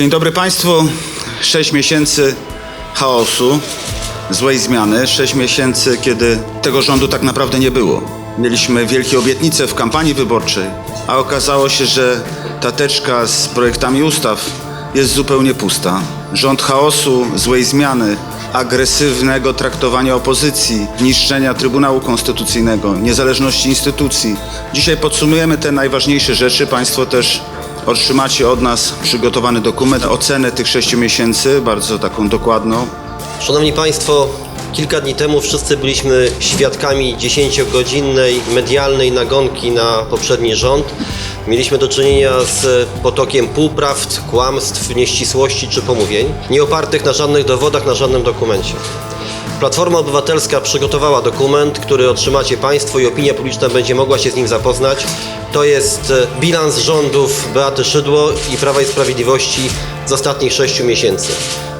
Dzień dobry Państwu. Sześć miesięcy chaosu, złej zmiany. Sześć miesięcy, kiedy tego rządu tak naprawdę nie było. Mieliśmy wielkie obietnice w kampanii wyborczej, a okazało się, że ta teczka z projektami ustaw jest zupełnie pusta. Rząd chaosu, złej zmiany, agresywnego traktowania opozycji, niszczenia Trybunału Konstytucyjnego, niezależności instytucji. Dzisiaj podsumujemy te najważniejsze rzeczy. Państwo też otrzymacie od nas przygotowany dokument, ocenę tych sześciu miesięcy, bardzo taką dokładną. Szanowni Państwo, kilka dni temu wszyscy byliśmy świadkami 10-godzinnej medialnej nagonki na poprzedni rząd. Mieliśmy do czynienia z potokiem półprawd, kłamstw, nieścisłości czy pomówień, nie opartych na żadnych dowodach, na żadnym dokumencie. Platforma Obywatelska przygotowała dokument, który otrzymacie Państwo i opinia publiczna będzie mogła się z nim zapoznać. To jest e, bilans rządów Beaty Szydło i Prawa i Sprawiedliwości z ostatnich sześciu miesięcy.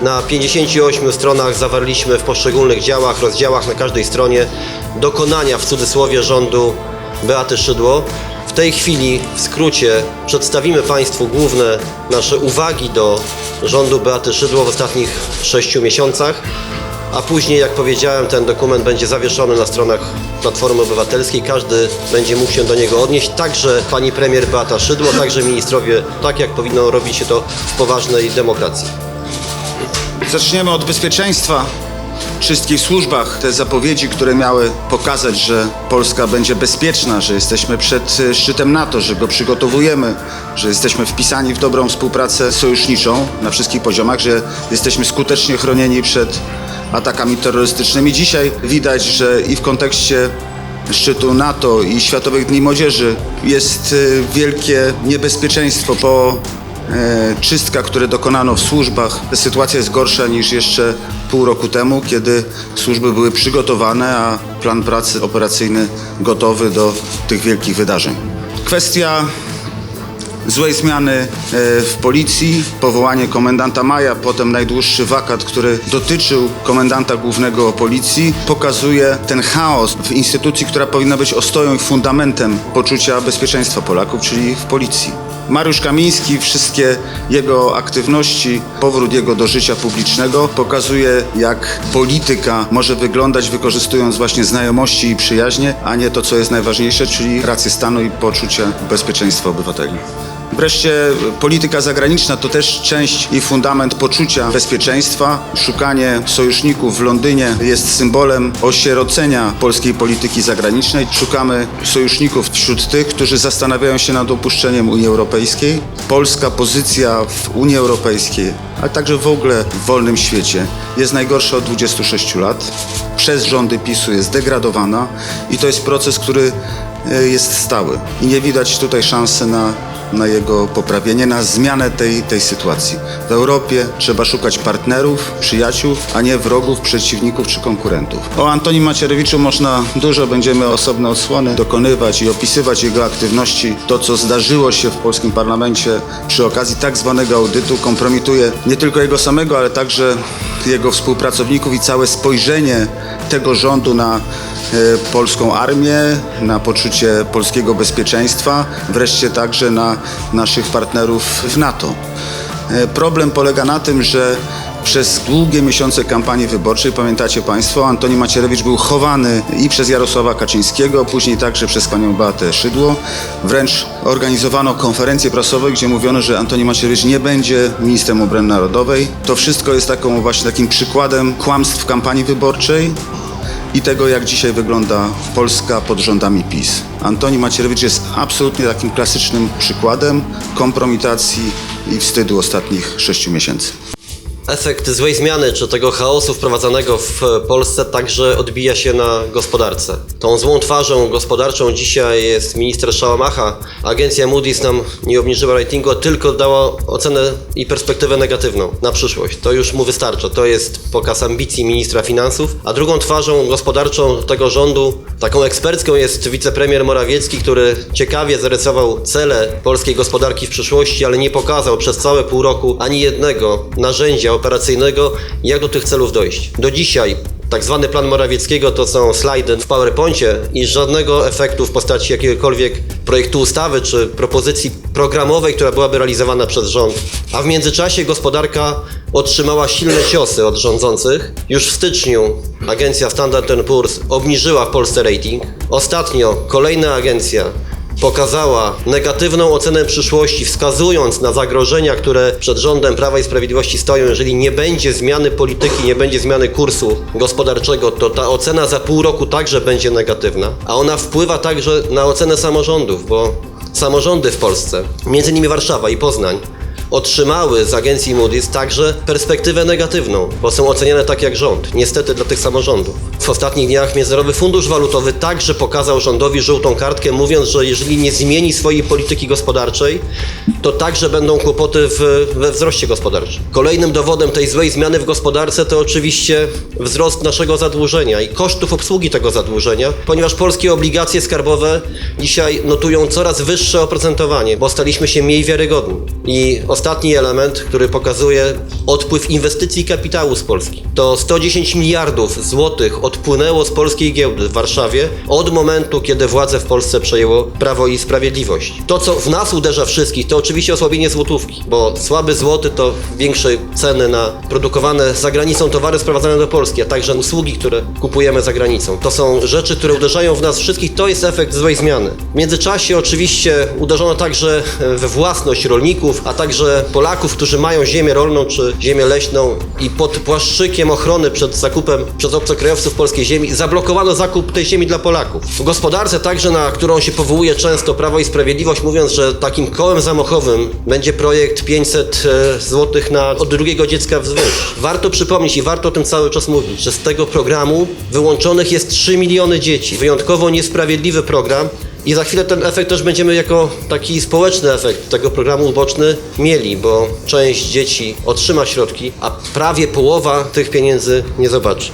Na 58 stronach zawarliśmy w poszczególnych działach, rozdziałach na każdej stronie dokonania w cudzysłowie rządu Beaty Szydło. W tej chwili w skrócie przedstawimy Państwu główne nasze uwagi do rządu Beaty Szydło w ostatnich sześciu miesiącach. A później, jak powiedziałem, ten dokument będzie zawieszony na stronach Platformy Obywatelskiej. Każdy będzie mógł się do niego odnieść, także pani premier Beata Szydło, także ministrowie, tak jak powinno robić się to w poważnej demokracji. Zaczniemy od bezpieczeństwa. Wszystkich służbach te zapowiedzi, które miały pokazać, że Polska będzie bezpieczna, że jesteśmy przed e, szczytem NATO, że go przygotowujemy, że jesteśmy wpisani w dobrą współpracę sojuszniczą na wszystkich poziomach, że jesteśmy skutecznie chronieni przed atakami terrorystycznymi. Dzisiaj widać, że i w kontekście szczytu NATO i Światowych Dni Młodzieży jest e, wielkie niebezpieczeństwo po e, czystkach, które dokonano w służbach. Sytuacja jest gorsza niż jeszcze pół roku temu, kiedy służby były przygotowane, a plan pracy operacyjny gotowy do tych wielkich wydarzeń. Kwestia złej zmiany e, w policji, powołanie komendanta Maja, potem najdłuższy wakat, który dotyczył komendanta głównego policji, pokazuje ten chaos w instytucji, która powinna być ostoją i fundamentem poczucia bezpieczeństwa Polaków, czyli w policji. Mariusz Kamiński, wszystkie jego aktywności, powrót jego do życia publicznego pokazuje, jak polityka może wyglądać, wykorzystując właśnie znajomości i przyjaźnie, a nie to, co jest najważniejsze, czyli rację stanu i poczucie bezpieczeństwa obywateli. Wreszcie polityka zagraniczna to też część i fundament poczucia bezpieczeństwa. Szukanie sojuszników w Londynie jest symbolem osierocenia polskiej polityki zagranicznej. Szukamy sojuszników wśród tych, którzy zastanawiają się nad opuszczeniem Unii Europejskiej. Polska pozycja w Unii Europejskiej, a także w ogóle w wolnym świecie jest najgorsza od 26 lat. Przez rządy PiSu jest degradowana i to jest proces, który e, jest stały. I nie widać tutaj szansy na na jego poprawienie, na zmianę tej, tej sytuacji. W Europie trzeba szukać partnerów, przyjaciół, a nie wrogów, przeciwników czy konkurentów. O Antonim Macierewiczu można dużo, będziemy osobne odsłony dokonywać i opisywać jego aktywności. To, co zdarzyło się w polskim parlamencie przy okazji tak zwanego audytu, kompromituje nie tylko jego samego, ale także jego współpracowników i całe spojrzenie tego rządu na e, polską armię, na poczucie polskiego bezpieczeństwa, wreszcie także na naszych partnerów w NATO. E, Problem polega na tym, że przez długie miesiące kampanii wyborczej, pamiętacie Państwo, Antoni Macierewicz był chowany i przez Jarosława Kaczyńskiego, później także przez panią Beatę Szydło. Wręcz organizowano konferencję prasową, gdzie mówiono, że Antoni Macierewicz nie będzie ministrem obrony narodowej. To wszystko jest taką właśnie takim przykładem kłamstw kampanii wyborczej i tego, jak dzisiaj wygląda Polska pod rządami PiS. Antoni Macierewicz jest absolutnie takim klasycznym przykładem kompromitacji i wstydu ostatnich sześciu miesięcy. Efekt złej zmiany czy tego chaosu wprowadzanego w Polsce także odbija się na gospodarce. Tą złą twarzą gospodarczą dzisiaj jest minister Szałamacha. Agencja Moody's nam nie obniżyła ratingu, a tylko dała ocenę i perspektywę negatywną na przyszłość. To już mu wystarcza. To jest pokaz ambicji ministra finansów. A drugą twarzą gospodarczą tego rządu, taką ekspercką jest wicepremier Morawiecki, który ciekawie zarysował cele polskiej gospodarki w przyszłości, ale nie pokazał przez całe pół roku ani jednego narzędzia operacyjnego, jak do tych celów dojść. Do dzisiaj Tak zwany plan Morawieckiego to są slajdy w PowerPoincie i żadnego efektu w postaci jakiegokolwiek projektu ustawy czy propozycji programowej, która byłaby realizowana przez rząd. A w międzyczasie gospodarka otrzymała silne ciosy od rządzących. Już w styczniu agencja Standard Poor's obniżyła w Polsce rating. Ostatnio kolejna agencja pokazała negatywną ocenę przyszłości, wskazując na zagrożenia, które przed rządem Prawa i Sprawiedliwości stoją. Jeżeli nie będzie zmiany polityki, nie będzie zmiany kursu gospodarczego, to ta ocena za pół roku także będzie negatywna. A ona wpływa także na ocenę samorządów, bo samorządy w Polsce, między innymi Warszawa i Poznań, otrzymały z agencji Moody's także perspektywę negatywną, bo są oceniane tak jak rząd, niestety dla tych samorządów. W ostatnich dniach Międzynarodowy Fundusz Walutowy także pokazał rządowi żółtą kartkę, mówiąc, że jeżeli nie zmieni swojej polityki gospodarczej, to także będą kłopoty w, we wzroście gospodarczym. Kolejnym dowodem tej złej zmiany w gospodarce to oczywiście wzrost naszego zadłużenia i kosztów obsługi tego zadłużenia, ponieważ polskie obligacje skarbowe dzisiaj notują coraz wyższe oprocentowanie, bo staliśmy się mniej wiarygodni. I ostatni element, który pokazuje odpływ inwestycji kapitału z Polski, to 110 miliardów złotych odpłynęło z polskiej giełdy w Warszawie od momentu, kiedy władzę w Polsce przejęło Prawo i Sprawiedliwość. To, co w nas uderza wszystkich, to oczywiście osłabienie złotówki, bo słaby złoty to większe ceny na produkowane za granicą towary sprowadzane do Polski, a także usługi, które kupujemy za granicą. To są rzeczy, które uderzają w nas wszystkich, to jest efekt złej zmiany. W międzyczasie oczywiście uderzono także we własność rolników, a także Polaków, którzy mają ziemię rolną czy ziemię leśną i pod płaszczykiem ochrony przed zakupem przez obcokrajowców polskiej ziemi zablokowano zakup tej ziemi dla Polaków. W gospodarce także, na którą się powołuje często Prawo i Sprawiedliwość, mówiąc, że takim kołem zamachowym będzie projekt 500 zł na od drugiego dziecka wzwyż. Warto przypomnieć i warto o tym cały czas mówić, że z tego programu wyłączonych jest 3 miliony dzieci. Wyjątkowo niesprawiedliwy program, i za chwilę ten efekt też będziemy jako taki społeczny efekt tego programu uboczny mieli, bo część dzieci otrzyma środki, a prawie połowa tych pieniędzy nie zobaczy.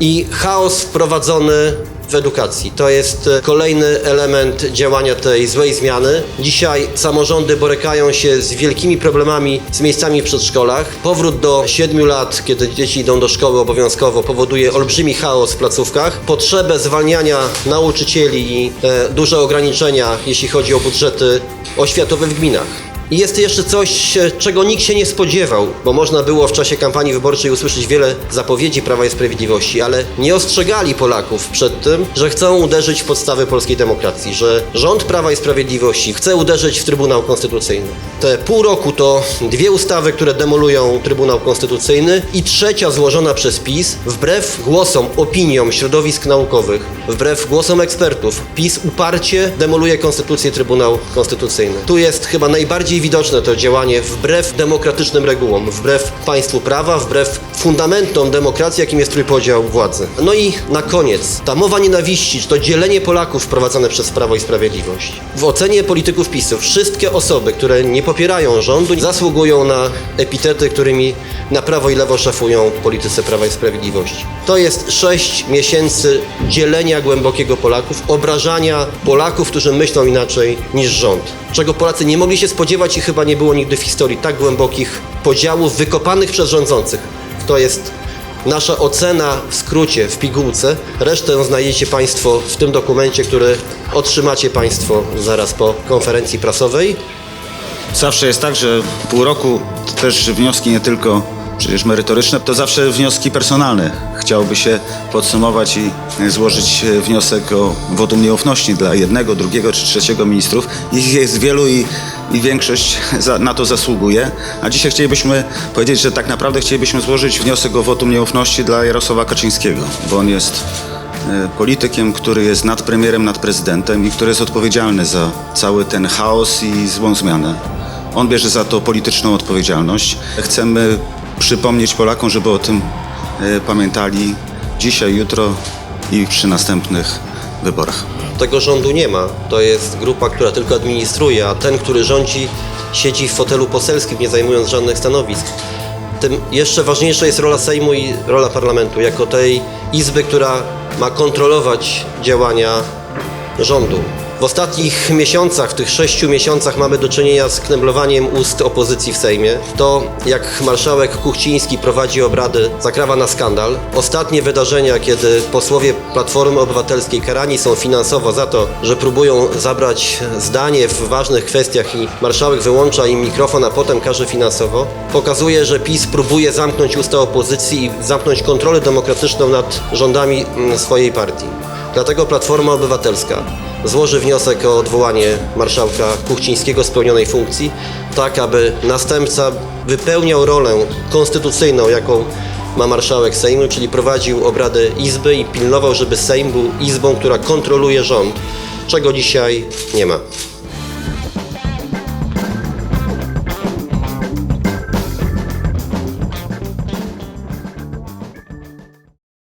I chaos wprowadzony w edukacji. To jest e, kolejny element działania tej złej zmiany. Dzisiaj samorządy borykają się z wielkimi problemami z miejscami w przedszkolach. Powrót do 7 lat, kiedy dzieci idą do szkoły obowiązkowo, powoduje olbrzymi chaos w placówkach. Potrzebę zwalniania nauczycieli i e, duże ograniczenia, jeśli chodzi o budżety oświatowe w gminach. I jest jeszcze coś, czego nikt się nie spodziewał, bo można było w czasie kampanii wyborczej usłyszeć wiele zapowiedzi Prawa i Sprawiedliwości, ale nie ostrzegali Polaków przed tym, że chcą uderzyć w podstawy polskiej demokracji, że rząd Prawa i Sprawiedliwości chce uderzyć w Trybunał Konstytucyjny. Te pół roku to dwie ustawy, które demolują Trybunał Konstytucyjny i trzecia złożona przez PiS, wbrew głosom, opiniom środowisk naukowych, wbrew głosom ekspertów, PiS uparcie demoluje Konstytucję Trybunał Konstytucyjny. Tu jest chyba najbardziej widoczne to działanie wbrew demokratycznym regułom, wbrew państwu prawa, wbrew fundamentom demokracji, jakim jest trójpodział władzy. No i na koniec, ta mowa nienawiści, czy to dzielenie Polaków wprowadzane przez Prawo i Sprawiedliwość. W ocenie polityków PiSu wszystkie osoby, które nie popierają rządu, zasługują na epitety, którymi na prawo i lewo szafują polityce Prawa i Sprawiedliwości. To jest sześć miesięcy dzielenia głębokiego Polaków, obrażania Polaków, którzy myślą inaczej niż rząd. Czego Polacy nie mogli się spodziewać i chyba nie było nigdy w historii tak głębokich podziałów wykopanych przez rządzących. To jest nasza ocena w skrócie, w pigułce. Resztę znajdziecie Państwo w tym dokumencie, który otrzymacie Państwo zaraz po konferencji prasowej. Zawsze jest tak, że pół roku to też wnioski nie tylko przecież merytoryczne, to zawsze wnioski personalne. Chciałoby się podsumować i złożyć e, wniosek o wotum nieufności dla jednego, drugiego czy trzeciego ministrów. Ich jest wielu i, i większość za, na to zasługuje. A dzisiaj chcielibyśmy powiedzieć, że tak naprawdę chcielibyśmy złożyć wniosek o wotum nieufności dla Jarosława Kaczyńskiego, bo on jest e, politykiem, który jest nad premierem, nad prezydentem i który jest odpowiedzialny za cały ten chaos i złą zmianę. On bierze za to polityczną odpowiedzialność. Chcemy przypomnieć Polakom, żeby o tym e, pamiętali dzisiaj, jutro i przy następnych wyborach. Tego rządu nie ma. To jest grupa, która tylko administruje, a ten, który rządzi, siedzi w fotelu poselskim, nie zajmując żadnych stanowisk. Tym jeszcze ważniejsza jest rola Sejmu i rola parlamentu, jako tej izby, która ma kontrolować działania rządu. W ostatnich miesiącach, w tych sześciu miesiącach mamy do czynienia z kneblowaniem ust opozycji w Sejmie. To, jak marszałek Kuchciński prowadzi obrady, zakrawa na skandal. Ostatnie wydarzenia, kiedy posłowie Platformy Obywatelskiej karani są finansowo za to, że próbują zabrać zdanie w ważnych kwestiach i marszałek wyłącza im mikrofon, a potem karze finansowo, pokazuje, że PiS próbuje zamknąć usta opozycji i zamknąć kontrolę demokratyczną nad rządami mm, swojej partii. Dlatego Platforma Obywatelska złoży wniosek o odwołanie marszałka Kuchcińskiego z pełnionej funkcji, tak aby następca wypełniał rolę konstytucyjną, jaką ma marszałek Sejmu, czyli prowadził obrady Izby i pilnował, żeby Sejm był Izbą, która kontroluje rząd, czego dzisiaj nie ma.